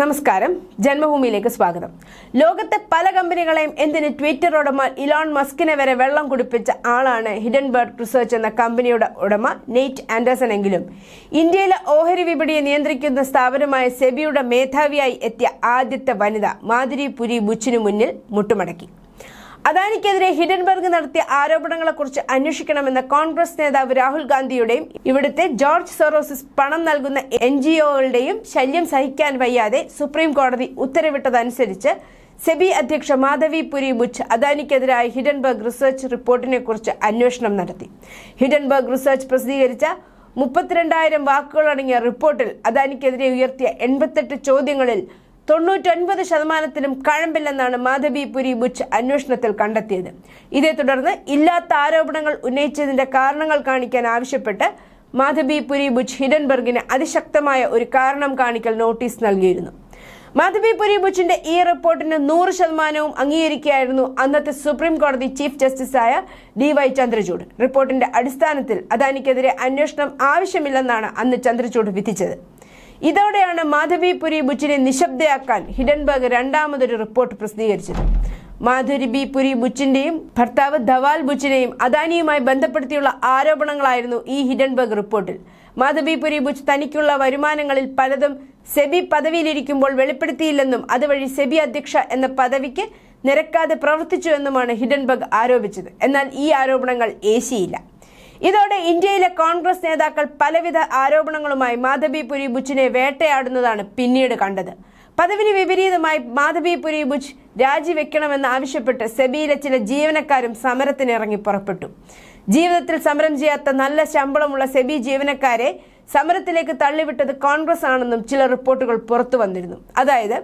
നമസ്കാരം. ജന്മഭൂമിയിലേക്ക് സ്വാഗതം. ലോകത്തെ പല കമ്പനികളെയും എന്തിന് ട്വിറ്റർ ഉടമ ഇലോൺ മസ്കിനെ വരെ വെള്ളം കുടിപ്പിച്ച ആളാണ് ഹിഡൻബർഗ് റിസർച്ച് എന്ന കമ്പനിയുടെ ഉടമ നെയ്റ്റ് ആൻഡേഴ്സൺ എങ്കിലും. ഇന്ത്യയിലെ ഓഹരി വിപണിയെ നിയന്ത്രിക്കുന്ന സ്ഥാപനമായ സെബിയുടെ മേധാവിയായി എത്തിയ ആദ്യത്തെ വനിത മാധുരി പുരി ബുച്ചിനു മുന്നിൽ മുട്ടുമടക്കി. അദാനിക്കെതിരെ ഹിഡൻബർഗ് നടത്തിയ ആരോപണങ്ങളെക്കുറിച്ച് അന്വേഷിക്കണമെന്ന കോൺഗ്രസ് നേതാവ് രാഹുൽ ഗാന്ധിയുടെയും ഇവിടുത്തെ ജോർജ് സൊറോസിസ് പണം നൽകുന്ന എൻ ജി ഒകളുടെയും ശല്യം സഹിക്കാൻ വയ്യാതെ സുപ്രീം കോടതി ഉത്തരവിട്ടതനുസരിച്ച് സെബി അധ്യക്ഷ മാധവി പുരി ബുച്ച് അദാനിക്കെതിരായ ഹിഡൻബർഗ് റിസർച്ച് റിപ്പോർട്ടിനെ കുറിച്ച് അന്വേഷണം നടത്തി. ഹിഡൻബർഗ് റിസർച്ച് പ്രസിദ്ധീകരിച്ച മുപ്പത്തിരണ്ടായിരം വാക്കുകളടങ്ങിയ റിപ്പോർട്ടിൽ അദാനിക്കെതിരെ ഉയർത്തിയ എൺപത്തെട്ട് ചോദ്യങ്ങളിൽ തൊണ്ണൂറ്റൊൻപത് ശതമാനത്തിനും കഴമ്പില്ലെന്നാണ് മാധവി പുരി ബുച്ച് അന്വേഷണത്തിൽ കണ്ടെത്തിയത്. ഇതേ തുടർന്ന് ഇല്ലാത്ത ആരോപണങ്ങൾ ഉന്നയിച്ചതിന്റെ കാരണങ്ങൾ കാണിക്കാൻ ആവശ്യപ്പെട്ട് മാധബി പുരി ബുച്ച് ഹിഡൻബർഗിന് അതിശക്തമായ ഒരു കാരണം കാണിക്കൽ നോട്ടീസ് നൽകിയിരുന്നു. മാധബി പുരി ബുച്ചിന്റെ ഈ റിപ്പോർട്ടിന് നൂറ് ശതമാനവും അംഗീകരിക്കുകയായിരുന്നു അന്നത്തെ സുപ്രീം കോടതി ചീഫ് ജസ്റ്റിസായ ഡി വൈ ചന്ദ്രചൂഡ്. റിപ്പോർട്ടിന്റെ അടിസ്ഥാനത്തിൽ അദാനിക്കെതിരെ അന്വേഷണം ആവശ്യമില്ലെന്നാണ് അന്ന് ചന്ദ്രചൂഡ് വിധിച്ചത്. ഇതോടെയാണ് മാധവിപുരി ബുച്ചിനെ നിശബ്ദയാക്കാൻ ഹിഡൻബർഗ് രണ്ടാമതൊരു റിപ്പോർട്ട് പ്രസിദ്ധീകരിച്ചത്. മാധുരി ബി പുരി ബുച്ചിന്റെയും ഭർത്താവ് ധവാൽ ബുച്ചിനെയും അദാനിയുമായി ബന്ധപ്പെടുത്തിയുള്ള ആരോപണങ്ങളായിരുന്നു ഈ ഹിഡൻബർഗ് റിപ്പോർട്ടിൽ. മാധവി പുരി ബുച്ച് തനിക്കുള്ള വരുമാനങ്ങളിൽ പലതും സെബി പദവിയിലിരിക്കുമ്പോൾ വെളിപ്പെടുത്തിയില്ലെന്നും അതുവഴി സെബി അധ്യക്ഷ എന്ന പദവിക്ക് നിരക്കാതെ പ്രവർത്തിച്ചുവെന്നുമാണ് ഹിഡൻബർഗ് ആരോപിച്ചത്. എന്നാൽ ഈ ആരോപണങ്ങൾ ഏശിയില്ല. ഇതോടെ ഇന്ത്യയിലെ കോൺഗ്രസ് നേതാക്കൾ പലവിധ ആരോപണങ്ങളുമായി മാധവി പുരി ബുച്ചിനെ വേട്ടയാടുന്നതാണ് പിന്നീട് കണ്ടത്. പദവിന് വിപരീതമായി മാധവി പുരി ബുച്ച് രാജിവെക്കണമെന്ന് ആവശ്യപ്പെട്ട് സെബിയിലെ ചില ജീവനക്കാരും സമരത്തിനിറങ്ങി പുറപ്പെട്ടു. ജീവിതത്തിൽ സമരം ചെയ്യാത്ത നല്ല ശമ്പളമുള്ള സെബി ജീവനക്കാരെ സമരത്തിലേക്ക് തള്ളിവിട്ടത് കോൺഗ്രസ് ആണെന്നും ചില റിപ്പോർട്ടുകൾ പുറത്തു വന്നിരുന്നു. അതായത്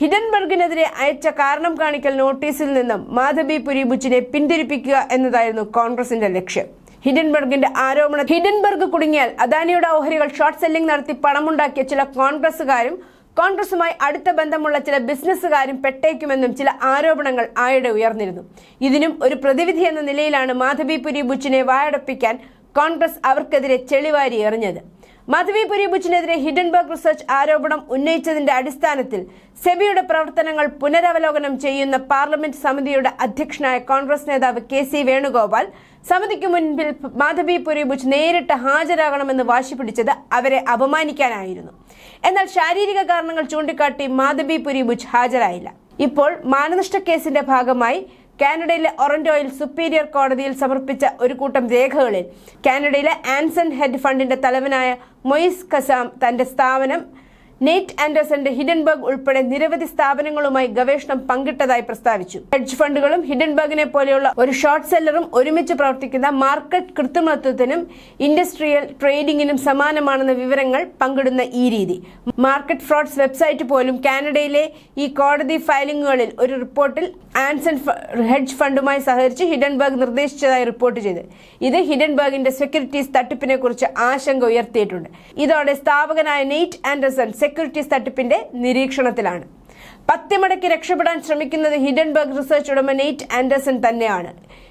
ഹിഡൻബർഗിനെതിരെ അയച്ച കാരണം കാണിക്കൽ നോട്ടീസിൽ നിന്നും മാധവി പുരി ബുച്ചിനെ പിന്തിരിപ്പിക്കുക എന്നതായിരുന്നു കോൺഗ്രസിന്റെ ലക്ഷ്യം. ഹിഡൻബർഗിന്റെ ആരോപണം ഹിഡൻബർഗ് കുടുങ്ങിയാൽ അദാനിയുടെ ഓഹരികൾ ഷോർട്ട് സെല്ലിംഗ് നടത്തി പണമുണ്ടാക്കിയ ചില കോൺഗ്രസുകാരും കോൺഗ്രസുമായി അടുത്ത ബന്ധമുള്ള ചില ബിസിനസ്സുകാരും പെട്ടേക്കുമെന്നും ചില ആരോപണങ്ങൾ ആയിടെ ഉയർന്നിരുന്നു. ഇതിനും ഒരു പ്രതിവിധി എന്ന നിലയിലാണ് മാധവിപുരി ബുച്ചിനെ വായടപ്പിക്കാൻ കോൺഗ്രസ് അവർക്കെതിരെ ചെളിവാരി എറിഞ്ഞത്. മാധവിപുരി ഹിഡൻ ഹിഡൻബർഗ് റിസർച്ച് ആരോപണം ഉന്നയിച്ചതിന്റെ അടിസ്ഥാനത്തിൽ സെബിയുടെ പ്രവർത്തനങ്ങൾ പുനരവലോകനം ചെയ്യുന്ന പാർലമെന്റ് സമിതിയുടെ അധ്യക്ഷനായ കോൺഗ്രസ് നേതാവ് കെ സി വേണുഗോപാൽ സമിതിക്ക് മുൻപിൽ മാധവി പുരിബുച്ച് നേരിട്ട് ഹാജരാകണമെന്ന് വാശി പിടിച്ചത് അവരെ അപമാനിക്കാനായിരുന്നു. എന്നാൽ ശാരീരിക കാരണങ്ങൾ ചൂണ്ടിക്കാട്ടി മാധവി പുരിബുച്ച് ഹാജരായില്ല. ഇപ്പോൾ മാനനഷ്ട കേസിന്റെ ഭാഗമായി കാനഡയിലെ ഒറന്റോയിൽ സുപ്പീരിയർ കോടതിയിൽ സമർപ്പിച്ച ഒരു കൂട്ടം രേഖകളിൽ കാനഡയിലെ ആൻസൺ ഹെഡ് ഫണ്ടിന്റെ തലവനായ മൊയ്സ് കസാം തന്റെ സ്ഥാപനം നെയ്റ്റ് ആൻഡേഴ്സന്റെ ഹിഡൻബർഗ് ഉൾപ്പെടെ നിരവധി സ്ഥാപനങ്ങളുമായി ഗവേഷണം പങ്കിട്ടതായി പ്രസ്താവിച്ചു. ഹെഡ്ജ് ഫണ്ടുകളും ഹിഡൻബർഗിനെ പോലെയുള്ള ഒരു ഷോർട്ട് സെല്ലറും ഒരുമിച്ച് പ്രവർത്തിക്കുന്ന മാർക്കറ്റ് കൃത്രിമത്വത്തിനും ഇൻഡസ്ട്രിയൽ ട്രേഡിംഗിനും സമാനമാണെന്ന വിവരങ്ങൾ പങ്കിടുന്ന ഈ രീതി. മാർക്കറ്റ് ഫ്രോഡ്സ് വെബ്സൈറ്റ് പോലും കാനഡയിലെ ഈ കോടതി ഫയലിംഗുകളിൽ ഒരു റിപ്പോർട്ടിൽ ആൻസൺ ഹെഡ്ജ് ഫണ്ടുമായി സഹകരിച്ച് ഹിഡൻബർഗ് നിർദ്ദേശിച്ചതായി റിപ്പോർട്ട് ചെയ്തു. ഇത് ഹിഡൻബർഗിന്റെ സെക്യൂരിറ്റീസ് തട്ടിപ്പിനെ കുറിച്ച് ആശങ്ക ഉയർത്തിയിട്ടുണ്ട്. ഇതോടെ സ്ഥാപകനായ നെയ്റ്റ് ആൻഡർസൺ സെക്യൂരിറ്റീസ് തട്ടിപ്പിന്റെ നിരീക്ഷണത്തിലാണ്. പത്തിമടക്കി രക്ഷപ്പെടാൻ ശ്രമിക്കുന്നത് ഹിഡൻബർഗ് റിസർച്ച് ഉടമ നെയ്റ്റ് ആൻഡർസൺ തന്നെയാണ്.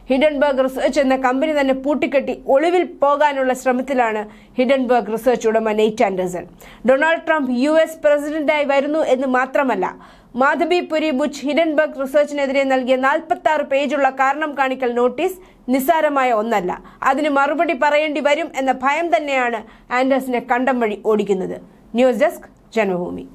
ഹിഡൻബർഗ് റിസർച്ച് എന്ന കമ്പനി തന്നെ പൂട്ടിക്കെട്ടി ഒളിവിൽ പോകാനുള്ള ശ്രമത്തിലാണ് ഹിഡൻബർഗ് റിസർച്ച് ഉടമ Nate Anderson Donald Trump U S പ്രസിഡന്റായി വരുന്നു എന്ന് മാത്രമല്ല മാധബി പുരി ബുച്ച് ഹിഡൻബർഗ് റിസർച്ചിനെതിരെ നൽകിയ നാൽപ്പത്തി ആറ് പേജുള്ള കാരണം കാണിക്കൽ നോട്ടീസ് നിസ്സാരമായ ഒന്നല്ല. അതിന് മറുപടി പറയേണ്ടി വരും എന്ന ഭയം തന്നെയാണ് ആൻഡേഴ്സിനെ കണ്ടം വഴി ഓടിക്കുന്നത്. News desk جنوبومي